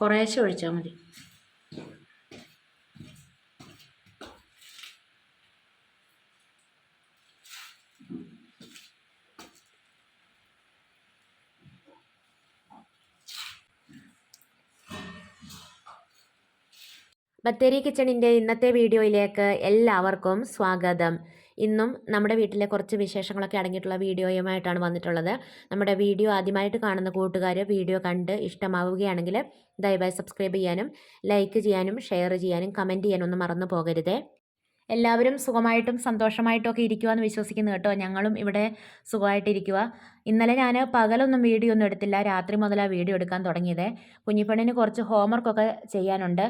കുറേശ്ശെ ഒഴിച്ചാൽ മതി. ബത്തേരി കിച്ചണിന്റെ ഇന്നത്തെ വീഡിയോയിലേക്ക് എല്ലാവർക്കും സ്വാഗതം. ഇന്നും നമ്മുടെ വീട്ടിലെ കുറച്ച് വിശേഷങ്ങളൊക്കെ അടങ്ങിയിട്ടുള്ള വീഡിയോയുമായിട്ടാണ് വന്നിട്ടുള്ളത്. നമ്മുടെ വീഡിയോ ആദ്യമായിട്ട് കാണുന്ന കൂട്ടുകാർ വീഡിയോ കണ്ട് ഇഷ്ടമാവുകയാണെങ്കിൽ ദയവായി സബ്സ്ക്രൈബ് ചെയ്യാനും ലൈക്ക് ചെയ്യാനും ഷെയർ ചെയ്യാനും കമന്റ് ചെയ്യാനും ഒന്നും മറന്നു പോകരുതേ. എല്ലാവരും സുഖമായിട്ടും സന്തോഷമായിട്ടും ഒക്കെ ഇരിക്കുവാന്ന് വിശ്വസിക്കുന്നു കേട്ടോ. ഞങ്ങളും ഇവിടെ സുഖമായിട്ടിരിക്കുക ഇന്നലെ ഞാൻ പകലൊന്നും വീഡിയോ ഒന്നും എടുത്തില്ല. രാത്രി മുതലാണ് വീഡിയോ എടുക്കാൻ തുടങ്ങിയത്. കുഞ്ഞിപ്പെണ്ണിന് കുറച്ച് ഹോംവർക്കൊക്കെ ചെയ്യാനുണ്ട്.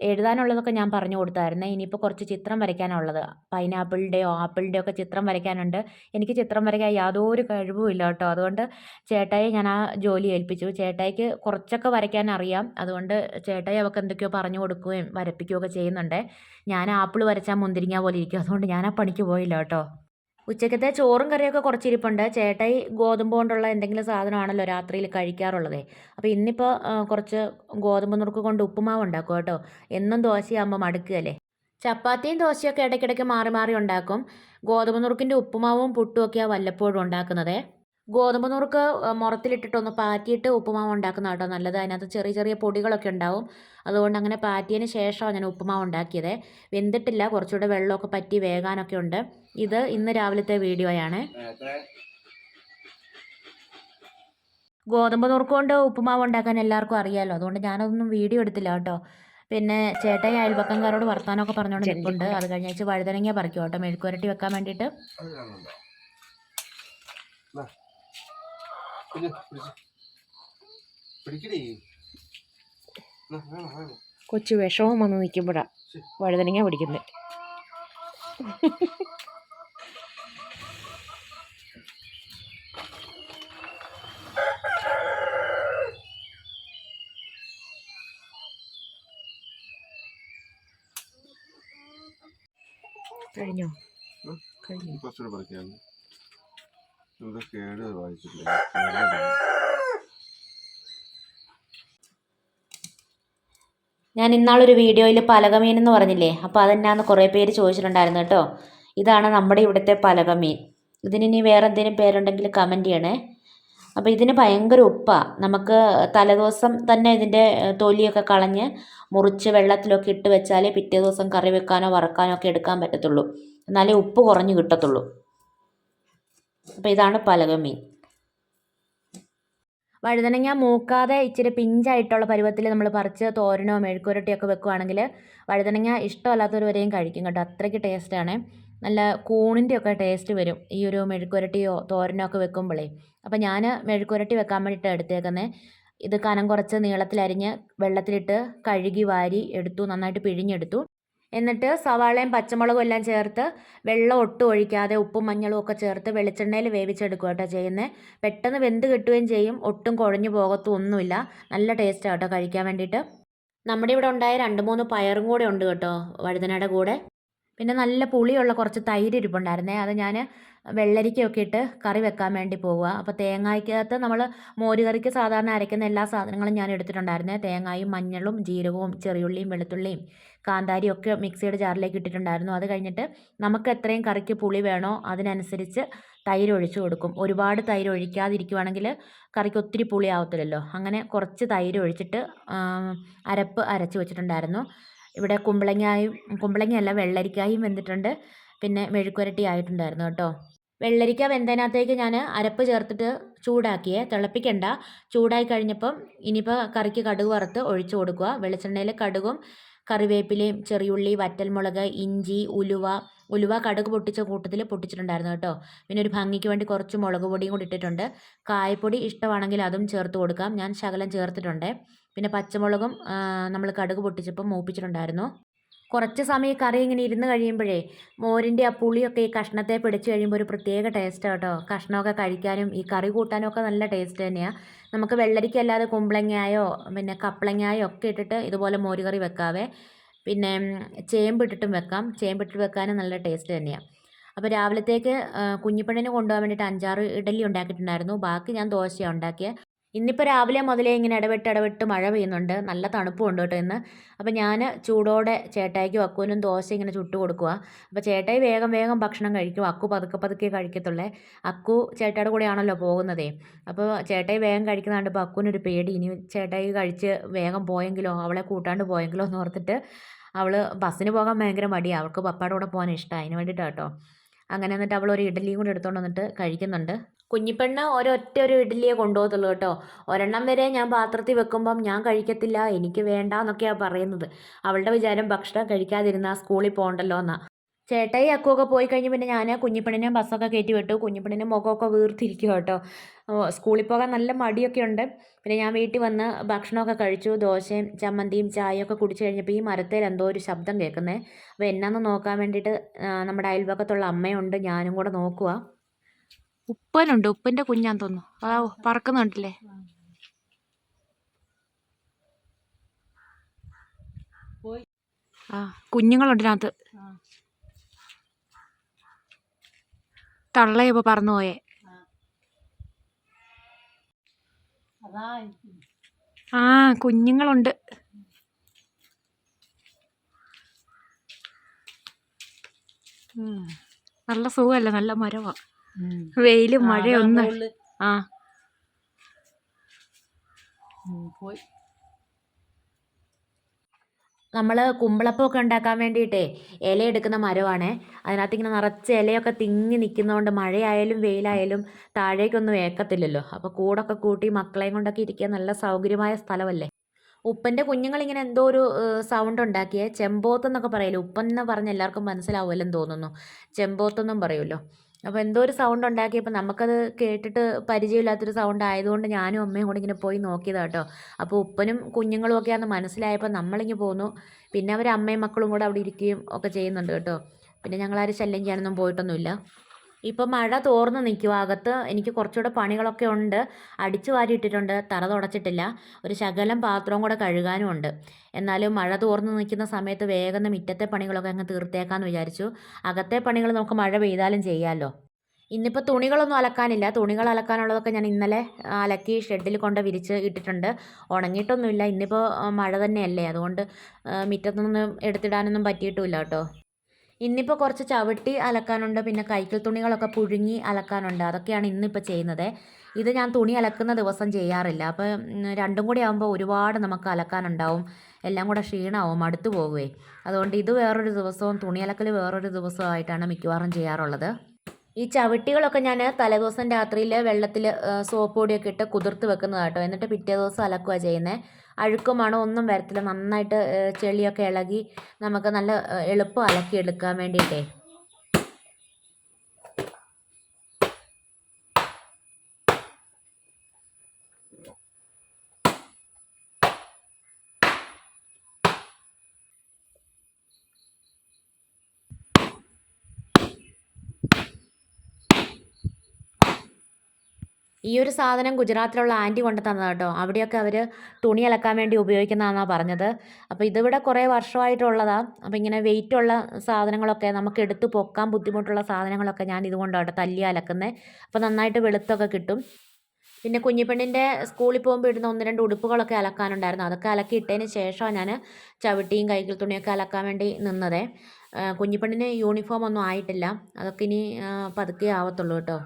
എഴുതാനുള്ളതൊക്കെ ഞാൻ പറഞ്ഞു കൊടുത്തായിരുന്നു. ഇനിയിപ്പോൾ കുറച്ച് ചിത്രം വരയ്ക്കാനുള്ളത്. പൈനാപ്പിളിന്റെയോ ആപ്പിളിന്റെയോ ഒക്കെ ചിത്രം വരയ്ക്കാനുണ്ട്. എനിക്ക് ചിത്രം വരയ്ക്കാൻ യാതൊരു കഴിവും ഇല്ല കേട്ടോ. അതുകൊണ്ട് ചേട്ടായി ഞാൻ ആ ജോലി ഏൽപ്പിച്ചു. ചേട്ടായിക്ക് കുറച്ചൊക്കെ വരയ്ക്കാൻ അറിയാം. അതുകൊണ്ട് ചേട്ടായി അവൾക്ക് എന്തൊക്കെയോ പറഞ്ഞു കൊടുക്കുകയും വരപ്പിക്കുകയൊക്കെ ചെയ്യുന്നുണ്ട്. ഞാൻ ആപ്പിൾ വരച്ചാൽ മുന്തിരിങ്ങ പോലെ ഇരിക്കും. അതുകൊണ്ട് ഞാൻ ആ പണിക്ക് പോയില്ല കേട്ടോ. ഉച്ചക്കത്തെ ചോറും കറിയൊക്കെ കുറച്ചിരിപ്പുണ്ട്. ചേട്ടായി ഗോതമ്പ് കൊണ്ടുള്ള എന്തെങ്കിലും സാധനമാണല്ലോ രാത്രിയിൽ കഴിക്കാറുള്ളത്. അപ്പോൾ ഇന്നിപ്പോൾ കുറച്ച് ഗോതമ്പ് നുറുക്ക് കൊണ്ട് ഉപ്പുമാവ് ഉണ്ടാക്കും കേട്ടോ. എന്നും ദോശയാകുമ്പോൾ മടുക്കുകയല്ലേ? ചപ്പാത്തിയും ദോശയൊക്കെ ഇടയ്ക്കിടയ്ക്ക് മാറി മാറി ഉണ്ടാക്കും. ഗോതമ്പ് നുറുക്കിന്റെ ഉപ്പുമാവും പുട്ടും ഒക്കെയാണ് വല്ലപ്പോഴും ഉണ്ടാക്കുന്നത്. ഗോതമ്പ് നുറുക്ക് മുറത്തിലിട്ടിട്ടൊന്ന് പാറ്റിയിട്ട് ഉപ്പുമാവ് ഉണ്ടാക്കുന്ന കേട്ടോ നല്ലത്. അതിനകത്ത് ചെറിയ ചെറിയ പൊടികളൊക്കെ ഉണ്ടാവും. അതുകൊണ്ട് അങ്ങനെ പാറ്റിയതിന് ശേഷമാണ് ഞാൻ ഉപ്പുമാവ് ഉണ്ടാക്കിയത്. വെന്തിട്ടില്ല. കുറച്ചുകൂടെ വെള്ളമൊക്കെ പറ്റി വേകാനൊക്കെ ഉണ്ട്. ഇത് ഇന്ന് രാവിലത്തെ വീഡിയോയാണ്. ഗോതമ്പ് നുറുക്ക് കൊണ്ട് ഉപ്പുമാവ് ഉണ്ടാക്കാൻ എല്ലാവർക്കും അറിയാമല്ലോ അതുകൊണ്ട് ഞാനതൊന്നും വീഡിയോ എടുത്തില്ല കേട്ടോ. പിന്നെ ചേട്ടായി അയൽപക്കംകാരോട് വർത്താനമൊക്കെ പറഞ്ഞുകൊണ്ട് നിൽപ്പുണ്ട്. അത് കഴിഞ്ഞാൽ വഴുതനങ്ങ പറിക്കും കേട്ടോ. മെഴുക്കുരട്ടി വെക്കാൻ വേണ്ടിയിട്ട് കുഞ്ഞ് പിടിച്ച് പിടിക്കടി എന്നാ, വേണം, വേണം. കൊച്ചു വിഷമം വന്ന് നിൽക്കുമ്പോഴാ വഴുതനങ്ങ പിടിക്കുന്നത് കഴിഞ്ഞോ. കഴിഞ്ഞു? കുറച്ചുകൂടെ പറിക്കാണ് ഇവിടെ കേട് വായിച്ചിട്ടില്ല. ഞാൻ ഇന്നാളൊരു വീഡിയോയിൽ പലകമീൻ എന്ന് പറഞ്ഞില്ലേ? അപ്പോൾ അതെന്നാന്ന് കുറേ പേര് ചോദിച്ചിട്ടുണ്ടായിരുന്നു കേട്ടോ. ഇതാണ് നമ്മുടെ ഇവിടുത്തെ പലകമീൻ. ഇതിന് വേറെ എന്തെങ്കിലും പേരുണ്ടെങ്കിൽ കമന്റ് ചെയ്യണേ. അപ്പോൾ ഇതിന് ഭയങ്കര ഉപ്പാണ് നമുക്ക് തലേദിവസം തന്നെ ഇതിന്റെ തൊലിയൊക്കെ കളഞ്ഞ് മുറിച്ച് വെള്ളത്തിലൊക്കെ ഇട്ട് വെച്ചാലേ പിറ്റേ ദിവസം കറി വെക്കാനോ വറക്കാനോ ഒക്കെ എടുക്കാൻ പറ്റത്തുള്ളൂ. എന്നാലേ ഉപ്പ് കുറഞ്ഞ് കിട്ടത്തുള്ളൂ. അപ്പോൾ ഇതാണ് പലക മീൻ വഴുതനങ്ങ മൂക്കാതെ ഇച്ചിരി പിഞ്ചായിട്ടുള്ള പരുവത്തിൽ നമ്മൾ പറിച്ച് തോരനോ മെഴുക്കുരട്ടിയൊക്കെ വെക്കുവാണെങ്കിൽ വഴുതനങ്ങ ഇഷ്ടമല്ലാത്തവർ വരെയും കഴിക്കും കേട്ടോ. അത്രയ്ക്ക് ടേസ്റ്റാണ് നല്ല കൂണിന്റെ ഒക്കെ ടേസ്റ്റ് വരും ഈ ഒരു മെഴുക്കുരട്ടിയോ തോരനോ ഒക്കെ വെക്കുമ്പോഴേ അപ്പോൾ ഞാൻ മെഴുക്കുരട്ടി വെക്കാൻ വേണ്ടിയിട്ട് എടുത്തേക്കുന്നത് ഇത് കനം കുറച്ച് നീളത്തിലരിഞ്ഞ് വെള്ളത്തിലിട്ട് കഴുകി വാരി എടുത്തു നന്നായിട്ട് പിഴിഞ്ഞെടുത്തു. എന്നിട്ട് സവാളയും പച്ചമുളകും എല്ലാം ചേർത്ത് വെള്ളം ഒട്ടും ഒഴിക്കാതെ ഉപ്പും മഞ്ഞളും ഒക്കെ ചേർത്ത് വെളിച്ചെണ്ണയിൽ വേവിച്ചെടുക്കുക കേട്ടോ ചെയ്യുന്നത് പെട്ടെന്ന് വെന്ത് കിട്ടുകയും ചെയ്യും. ഒട്ടും കുഴഞ്ഞു പോകത്തും ഒന്നുമില്ല. നല്ല ടേസ്റ്റാണ് കേട്ടോ കഴിക്കാൻ വേണ്ടിയിട്ട്. നമ്മുടെ ഇവിടെ ഉണ്ടായ രണ്ട് മൂന്ന് പയറും കൂടെ ഉണ്ട് കേട്ടോ വഴുതനയുടെ കൂടെ. പിന്നെ നല്ല പുളിയുള്ള കുറച്ച് തൈര് ഇരിപ്പുണ്ടായിരുന്നേ. അത് ഞാൻ വെള്ളരിക്കയൊക്കെ ഇട്ട് കറി വെക്കാൻ വേണ്ടി പോവുക. അപ്പോൾ തേങ്ങയ്ക്കകത്ത് നമ്മൾ മോരുകറിക്ക് സാധാരണ അരയ്ക്കുന്ന എല്ലാ സാധനങ്ങളും ഞാൻ എടുത്തിട്ടുണ്ടായിരുന്നേ. തേങ്ങയും മഞ്ഞളും ജീരകവും ചെറിയുള്ളിയും വെളുത്തുള്ളിയും കാന്താരിയും ഒക്കെ മിക്സിയുടെ ജാറിലേക്ക് ഇട്ടിട്ടുണ്ടായിരുന്നു. അത് കഴിഞ്ഞിട്ട് നമുക്ക് എത്രയും കറിക്ക് പുളി വേണോ അതിനനുസരിച്ച് തൈര് ഒഴിച്ചു കൊടുക്കും. ഒരുപാട് തൈര് ഒഴിക്കാതിരിക്കുവാണെങ്കിൽ കറിക്ക് ഒത്തിരി പുളി ആവത്തില്ലല്ലോ. അങ്ങനെ കുറച്ച് തൈര് ഒഴിച്ചിട്ട് അരപ്പ് അരച്ച് വെച്ചിട്ടുണ്ടായിരുന്നു. ഇവിടെ കുമ്പളങ്ങായും കുമ്പളങ്ങയല്ല വെള്ളരിക്കായും വെന്തിട്ടുണ്ട്. പിന്നെ മെഴുക്കുരട്ടി ആയിട്ടുണ്ടായിരുന്നു കേട്ടോ. വെള്ളരിക്ക വെന്തതിനകത്തേക്ക് ഞാൻ അരപ്പ് ചേർത്തിട്ട് ചൂടാക്കിയേ. തിളപ്പിക്കണ്ട. ചൂടായി കഴിഞ്ഞപ്പം ഇനിയിപ്പോൾ കറിക്ക് കടുക് വറുത്ത് ഒഴിച്ചു കൊടുക്കുക. വെളിച്ചെണ്ണയിൽ കടുകും കറിവേപ്പിലയും ചെറിയുള്ളി വറ്റൽമുളക് ഇഞ്ചി ഉലുവ ഉലുവ കടുക് പൊട്ടിച്ച കൂട്ടത്തിൽ പൊട്ടിച്ചിട്ടുണ്ടായിരുന്നു കേട്ടോ. പിന്നെ ഒരു ഭംഗിക്ക് വേണ്ടി കുറച്ച് മുളക് പൊടിയും കൂടി ഇട്ടിട്ടുണ്ട്. കായപ്പൊടി ഇഷ്ടമാണെങ്കിൽ അതും ചേർത്ത് കൊടുക്കാം. ഞാൻ ശകലം ചേർത്തിട്ടുണ്ട്. പിന്നെ പച്ചമുളകും നമ്മൾ കടുക് പൊട്ടിച്ചപ്പോൾ മൂപ്പിച്ചിട്ടുണ്ടായിരുന്നു. കുറച്ച് സമയം കറി ഇങ്ങനെ ഇരുന്ന് കഴിയുമ്പോഴേ മോരിന്റെ ആ പുളിയൊക്കെ ഈ കഷ്ണത്തെ പിടിച്ച് കഴിയുമ്പോൾ ഒരു പ്രത്യേക ടേസ്റ്റ് കേട്ടോ. കഷ്ണമൊക്കെ കഴിക്കാനും ഈ കറി കൂട്ടാനും ഒക്കെ നല്ല ടേസ്റ്റ് തന്നെയാണ് നമുക്ക് വെള്ളരിക്ക അല്ലാതെ കുമ്പളങ്ങായോ പിന്നെ കപ്പളങ്ങായോ ഒക്കെ ഇട്ടിട്ട് ഇതുപോലെ മോര് കറി വെക്കാവേ. പിന്നെ ചേമ്പിട്ടിട്ടും വെക്കാം. ചേമ്പിട്ടിട്ട് വെക്കാനും നല്ല ടേസ്റ്റ് തന്നെയാണ് അപ്പോൾ രാവിലത്തേക്ക് കുഞ്ഞിപ്പെണ്ണിന് കൊണ്ടുപോകാൻ വേണ്ടിയിട്ട് അഞ്ചാറ് ഇഡലി ഉണ്ടാക്കിയിട്ടുണ്ടായിരുന്നു. ബാക്കി ഞാൻ ദോശയാണ് ഉണ്ടാക്കിയത് ഇന്നിപ്പോൾ രാവിലെ മുതലേ ഇങ്ങനെ ഇടവിട്ട് ഇടവിട്ട് മഴ പെയ്യുന്നുണ്ട്. നല്ല തണുപ്പും ഉണ്ട് കേട്ടോ ഇന്ന്. അപ്പോൾ ഞാൻ ചൂടോടെ ചേട്ടായിക്കും അക്കുവിനും ദോശ ഇങ്ങനെ ചുട്ട് കൊടുക്കുക അപ്പോൾ ചേട്ടായി വേഗം വേഗം ഭക്ഷണം കഴിക്കും. അക്കു പതുക്കെ പതുക്കെ കഴിക്കത്തുള്ളേ. അക്കു ചേട്ടായുടെ കൂടെയാണല്ലോ പോകുന്നതേ. അപ്പോൾ ചേട്ടായി വേഗം കഴിക്കുന്ന ഇപ്പോൾ അക്കുവിനൊരു പേടി. ഇനി ചേട്ടായി കഴിച്ച് വേഗം പോയെങ്കിലോ അവളെ കൂട്ടാണ്ട് പോയെങ്കിലോ എന്ന് ഓർത്തിട്ട് അവൾ ബസ്സിന് പോകാൻ ഭയങ്കര മടിയാണ് അവൾക്ക് പപ്പയുടെ കൂടെ പോകാൻ ഇഷ്ടമാണ് അതിന് വേണ്ടിയിട്ടാണ് കേട്ടോ. അങ്ങനെ എന്നിട്ട് അവൾ ഒരു ഇഡലിയും കൂടി എടുത്തുകൊണ്ട് വന്നിട്ട് കഴിക്കുന്നുണ്ട്. കുഞ്ഞിപ്പെണ്ണ് ഒരൊറ്റ ഒരു ഇഡ്ഡലിയെ കൊണ്ടുപോകത്തുള്ളൂ കേട്ടോ. ഒരെണ്ണം വരെ ഞാൻ പാത്രത്തിൽ വെക്കുമ്പം ഞാൻ കഴിക്കത്തില്ല എനിക്ക് വേണ്ട എന്നൊക്കെയാണ് പറയുന്നത്. അവളുടെ വിചാരം ഭക്ഷണം കഴിക്കാതിരുന്നാൽ സ്കൂളിൽ പോകണ്ടല്ലോ എന്നാ ചേട്ടായി അക്കുമൊക്കെ പോയി കഴിഞ്ഞ് പിന്നെ ഞാൻ കുഞ്ഞിപ്പെണ്ണിനെ ബസ്സൊക്കെ കയറ്റി വിട്ടു. കുഞ്ഞിപ്പണിനെ മുഖമൊക്കെ വീർത്തിരിക്കും കേട്ടോ. സ്കൂളിൽ പോകാൻ നല്ല മടിയൊക്കെ ഉണ്ട്. പിന്നെ ഞാൻ വീട്ടിൽ വന്ന് ഭക്ഷണമൊക്കെ കഴിച്ചു. ദോശയും ചമ്മന്തിയും ചായയൊക്കെ കുടിച്ചു കഴിഞ്ഞപ്പോൾ ഈ മരത്തിൽ എന്തോ ഒരു ശബ്ദം കേൾക്കുന്നത് അപ്പോൾ എന്നാന്ന് നോക്കാൻ വേണ്ടിയിട്ട് നമ്മുടെ അയൽവക്കത്തുള്ള അമ്മയുണ്ട്. ഞാനും കൂടെ നോക്കുക ഉപ്പനുണ്ട്. ഉപ്പന്റെ കുഞ്ഞാന്ന് തോന്നുന്നു. ആ പറക്കുന്നുണ്ടല്ലേ? ആ കുഞ്ഞുങ്ങളുണ്ട് ഇതിനകത്ത് ആ തള്ളയപ്പോൾ പറന്നു പോയെ. ആ കുഞ്ഞുങ്ങളുണ്ട്. നല്ല സുഖമല്ല? നല്ല മരവാ. വെയിലും മഴയൊന്നും ആ. പോയി. നമ്മൾ കുമ്പളപ്പമൊക്കെ ഉണ്ടാക്കാൻ വേണ്ടിയിട്ടേ ഇല എടുക്കുന്ന മരമാണേ. അതിനകത്ത് ഇങ്ങനെ നിറച്ച് ഇലയൊക്കെ തിങ്ങി നിൽക്കുന്നതുകൊണ്ട് മഴയായാലും വെയിലായാലും താഴേക്കൊന്നും ഏക്കത്തില്ലല്ലോ. അപ്പോൾ കൂടൊക്കെ കൂട്ടി മക്കളെയും കൊണ്ടൊക്കെ ഇരിക്കാൻ നല്ല സൗകര്യമായ സ്ഥലമല്ലേ? ഉപ്പന്റെ കുഞ്ഞുങ്ങളിങ്ങനെ എന്തോ ഒരു സൗണ്ട് ഉണ്ടാക്കിയേ. ചെമ്പോത്തെന്നൊക്കെ പറയല്ലോ? ഉപ്പൻ എന്ന് പറഞ്ഞ് എല്ലാവർക്കും മനസ്സിലാവുമല്ലെന്ന് തോന്നുന്നു. ചെമ്പോത്തെന്നും പറയുമല്ലോ അപ്പോൾ എന്തോ ഒരു സൗണ്ട് ഉണ്ടാക്കിയപ്പോൾ നമുക്കത് കേട്ടിട്ട് പരിചയമില്ലാത്തൊരു സൗണ്ട് ആയതുകൊണ്ട് ഞാനും അമ്മയും കൂടി ഇങ്ങനെ പോയി നോക്കിയതാണ് കേട്ടോ അപ്പോൾ ഉപ്പനും കുഞ്ഞുങ്ങളും ഒക്കെ അന്ന് മനസ്സിലായപ്പോൾ നമ്മളിങ്ങ് പോന്നു. പിന്നെ അവർ അമ്മയും മക്കളും കൂടെ അവിടെ ഇരിക്കുകയും ഒക്കെ ചെയ്യുന്നുണ്ട് കേട്ടോ. പിന്നെ ഞങ്ങളാരും ശല്യം ചെയ്യാനൊന്നും പോയിട്ടൊന്നുമില്ല. ഇപ്പം മഴ തോർന്ന് നിൽക്കും അകത്ത് എനിക്ക് കുറച്ചുകൂടെ പണികളൊക്കെ ഉണ്ട്. അടിച്ചു വാരിയിട്ടിട്ടുണ്ട് തറ തുടച്ചിട്ടില്ല. ഒരു ശകലം പാത്രവും കൂടെ കഴുകാനും ഉണ്ട്. എന്നാലും മഴ തോർന്ന് നിൽക്കുന്ന സമയത്ത് വേഗം മുറ്റത്തെ പണികളൊക്കെ അങ്ങ് തീർത്തേക്കാന്ന് വിചാരിച്ചു. അകത്തെ പണികൾ നമുക്ക് മഴ പെയ്താലും ചെയ്യാമല്ലോ ഇന്നിപ്പോൾ തുണികളൊന്നും അലക്കാനില്ല. തുണികൾ അലക്കാനുള്ളതൊക്കെ ഞാൻ ഇന്നലെ അലക്കി ഷെഡിൽ കൊണ്ട് വിരിച്ച് ഇട്ടിട്ടുണ്ട്. ഉണങ്ങിയിട്ടൊന്നുമില്ല. ഇന്നിപ്പോൾ മഴ തന്നെയല്ലേ. അതുകൊണ്ട് മുറ്റത്തൊന്നും എടുത്തിടാനൊന്നും പറ്റിയിട്ടുമില്ല കേട്ടോ. ഇന്നിപ്പോൾ കുറച്ച് ചവിട്ടി അലക്കാനുണ്ട് പിന്നെ കൈക്കൽ തുണികളൊക്കെ പുഴുങ്ങി അലക്കാനുണ്ട്. അതൊക്കെയാണ് ഇന്നിപ്പോൾ ചെയ്യുന്നത്. ഇത് ഞാൻ തുണി അലക്കുന്ന ദിവസം ചെയ്യാറില്ല. അപ്പോൾ രണ്ടും കൂടി ആകുമ്പോൾ ഒരുപാട് നമുക്ക് അലക്കാനുണ്ടാവും. എല്ലാം കൂടെ ക്ഷീണമാവും അടുത്തു പോകുവേ അതുകൊണ്ട് ഇത് വേറൊരു ദിവസവും തുണി അലക്കൽ വേറൊരു ദിവസമായിട്ടാണ് മിക്കവാറും ചെയ്യാറുള്ളത്. ഈ ചവിട്ടികളൊക്കെ ഞാൻ തലേദിവസം രാത്രിയിൽ വെള്ളത്തിൽ സോപ്പ് പൊടിയൊക്കെ ഇട്ട് കുതിർത്ത് വെക്കുന്നതാട്ടോ. എന്നിട്ട് പിറ്റേ ദിവസം അലക്കുക ചെയ്യുന്നത് അഴുക്കും മണം ഒന്നും വരത്തില്ല. നന്നായിട്ട് ചെളിയൊക്കെ ഇളകി നമുക്ക് നല്ല എളുപ്പം അലക്കിയെടുക്കാൻ വേണ്ടിയിട്ടേ. ഈ ഒരു സാധനം ഗുജറാത്തിലുള്ള ആന്റി കൊണ്ട് തന്നതാണ് കേട്ടോ. അവിടെയൊക്കെ അവർ തുണി അലക്കാൻ വേണ്ടി ഉപയോഗിക്കുന്നതാണെന്നാണ് പറഞ്ഞത്. അപ്പോൾ ഇതിവിടെ കുറേ വർഷമായിട്ടുള്ളതാണ് അപ്പോൾ ഇങ്ങനെ വെയിറ്റുള്ള സാധനങ്ങളൊക്കെ നമുക്ക് എടുത്ത് പൊക്കാൻ ബുദ്ധിമുട്ടുള്ള സാധനങ്ങളൊക്കെ ഞാൻ ഇതുകൊണ്ടാണ് കേട്ടോ തല്ലി അലക്കുന്നത് അപ്പോൾ നന്നായിട്ട് വെളുത്തൊക്കെ കിട്ടും. പിന്നെ കുഞ്ഞിപ്പെണ്ണിന്റെ സ്കൂളിൽ പോകുമ്പോൾ ഇടുന്ന ഒന്ന് രണ്ട് ഉടുപ്പുകളൊക്കെ അലക്കാനുണ്ടായിരുന്നു. അതൊക്കെ അലക്കി ഇട്ടതിന് ശേഷമാണ് ഞാൻ ചവിട്ടിയും കൈകൾ തുണിയൊക്കെ അലക്കാൻ വേണ്ടി നിന്നതേ. കുഞ്ഞിപ്പെണ്ണിന് യൂണിഫോം ഒന്നും ആയിട്ടില്ല. അതൊക്കെ ഇനി പതുക്കെ ആവത്തുള്ളൂ കേട്ടോ.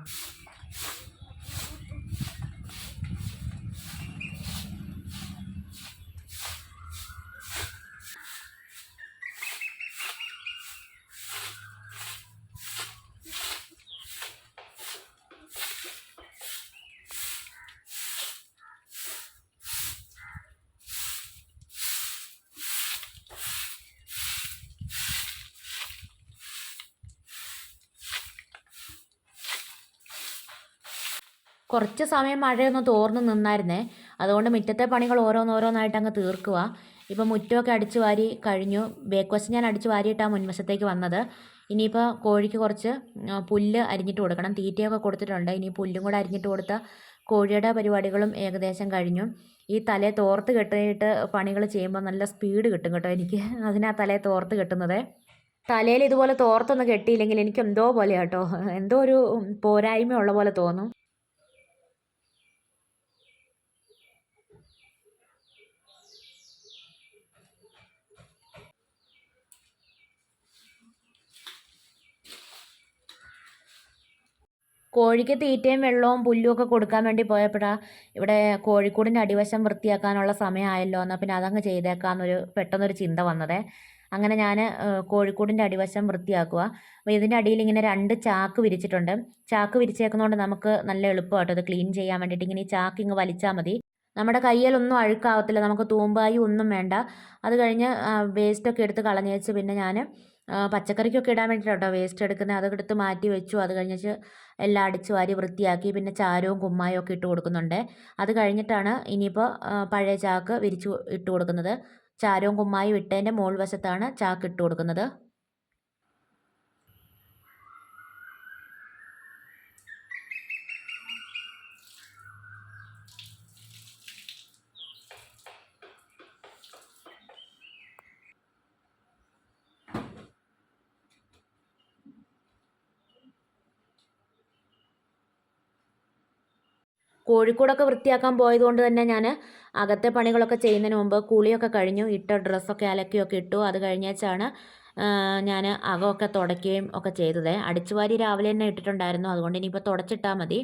കുറച്ച് സമയം മഴയൊന്ന് തോർന്ന് നിന്നായിരുന്നേ. അതുകൊണ്ട് മുറ്റത്തെ പണികൾ ഓരോന്നോരോന്നായിട്ട് അങ്ങ് തീർക്കുക ഇപ്പം മുറ്റമൊക്കെ അടിച്ചു വാരി കഴിഞ്ഞു. ബേക്ക്വസ്റ്റ് ഞാൻ അടിച്ചു വാരിയിട്ടാണ് മുൻവശത്തേക്ക് വന്നത്. ഇനിയിപ്പോൾ കോഴിക്ക് കുറച്ച് പുല്ല് അരിഞ്ഞിട്ട് കൊടുക്കണം. തീറ്റയൊക്കെ കൊടുത്തിട്ടുണ്ട്. ഇനി പുല്ലും കൂടെ അരിഞ്ഞിട്ട് കൊടുത്ത കോഴിയുടെ പരിപാടികളും ഏകദേശം കഴിഞ്ഞു. ഈ തലേ തോർത്ത് കെട്ടിയിട്ട് പണികൾ ചെയ്യുമ്പോൾ നല്ല സ്പീഡ് കിട്ടും കേട്ടോ എനിക്ക്. അതിനാ തലേ തോർത്ത് കെട്ടുന്നത്. തലയിൽ ഇതുപോലെ തോർത്തൊന്നും കെട്ടിയില്ലെങ്കിൽ എനിക്ക് എന്തോ പോലെ കേട്ടോ എന്തോ ഒരു പോരായ്മ ഉള്ള പോലെ തോന്നും. കോഴിക്ക് തീറ്റയും വെള്ളവും പുല്ലും ഒക്കെ കൊടുക്കാൻ വേണ്ടി പോയപ്പോഴാണ് ഇവിടെ കോഴിക്കൂടിന്റെ അടിവശം വൃത്തിയാക്കാനുള്ള സമയമായല്ലോ എന്നാൽ പിന്നെ അതങ്ങ് ചെയ്തേക്കാമെന്നൊരു പെട്ടെന്നൊരു ചിന്ത വന്നതേ. അങ്ങനെ ഞാൻ കോഴിക്കൂടിന്റെ അടിവശം വൃത്തിയാക്കുക അപ്പോൾ ഇതിന്റെ അടിയിൽ ഇങ്ങനെ രണ്ട് ചാക്ക് വിരിച്ചിട്ടുണ്ട്. ചാക്ക് വിരിച്ചേക്കുന്നതുകൊണ്ട് നമുക്ക് നല്ല എളുപ്പമായിട്ട് അത് ക്ലീൻ ചെയ്യാൻ വേണ്ടിയിട്ട് ഇങ്ങനെ ഈ ചാക്ക് ഇങ്ങ് വലിച്ചാൽ മതി. നമ്മുടെ കയ്യിലൊന്നും അഴുക്കാവത്തില്ല നമുക്ക് തൂമ്പായി ഒന്നും വേണ്ട. അത് കഴിഞ്ഞ് വേസ്റ്റൊക്കെ എടുത്ത് കളഞ്ഞേച്ച് പിന്നെ ഞാൻ പച്ചക്കറിക്കൊക്കെ ഇടാൻ വേണ്ടിയിട്ടാട്ടോ വേസ്റ്റ് എടുക്കുന്നത് അതൊക്കെ എടുത്ത് മാറ്റി വെച്ചു. അത് കഴിഞ്ഞിട്ട് എല്ലാം അടിച്ച് വാരി വൃത്തിയാക്കി പിന്നെ ചാരവും കുമ്മായവും ഒക്കെ ഇട്ട് കൊടുക്കുന്നുണ്ട്. അത് കഴിഞ്ഞിട്ടാണ് ഇനിയിപ്പോൾ പഴയ ചാക്ക് വിരിച്ച് ഇട്ട് കൊടുക്കുന്നത്. ചാരവും കുമ്മായും ഇട്ടതിന്റെ മുകൾ വശത്താണ് ചാക്ക് ഇട്ട് കൊടുക്കുന്നത്. കോഴിക്കൂടൊക്കെ വൃത്തിയാക്കാൻ പോയതുകൊണ്ട് തന്നെ ഞാൻ അകത്തെ പണികളൊക്കെ ചെയ്യുന്നതിന് മുമ്പ് കുളിയൊക്കെ കഴിഞ്ഞു ഇട്ട ഡ്രസ്സൊക്കെ അലക്കിയൊക്കെ ഇട്ടു. അത് കഴിഞ്ഞേച്ചാണ് ഞാൻ അകമൊക്കെ തുടയ്ക്കുകയും ഒക്കെ ചെയ്തത്. അടിച്ചുവാരി രാവിലെ തന്നെ ഇട്ടിട്ടുണ്ടായിരുന്നു. അതുകൊണ്ട് ഇനിയിപ്പോൾ തുടച്ചിട്ടാൽ മതി.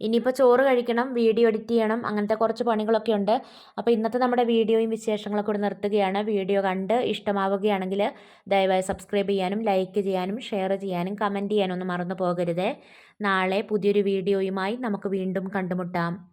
ഇനിയിപ്പോൾ ചോറ് കഴിക്കണം വീഡിയോ എഡിറ്റ് ചെയ്യണം അങ്ങനത്തെ കുറച്ച് പണികളൊക്കെ ഉണ്ട്. അപ്പോൾ ഇന്നത്തെ നമ്മുടെ വീഡിയോയും വിശേഷങ്ങളൊക്കെ ഇവിടെ നിർത്തുകയാണ്. വീഡിയോ കണ്ട് ഇഷ്ടമാവുകയാണെങ്കിൽ ദയവായി സബ്സ്ക്രൈബ് ചെയ്യാനും ലൈക്ക് ചെയ്യാനും ഷെയർ ചെയ്യാനും കമന്റ് ചെയ്യാനും ഒന്നും മറന്നു പോകരുതേ. നാളെ പുതിയൊരു വീഡിയോയുമായി നമുക്ക് വീണ്ടും കണ്ടുമുട്ടാം.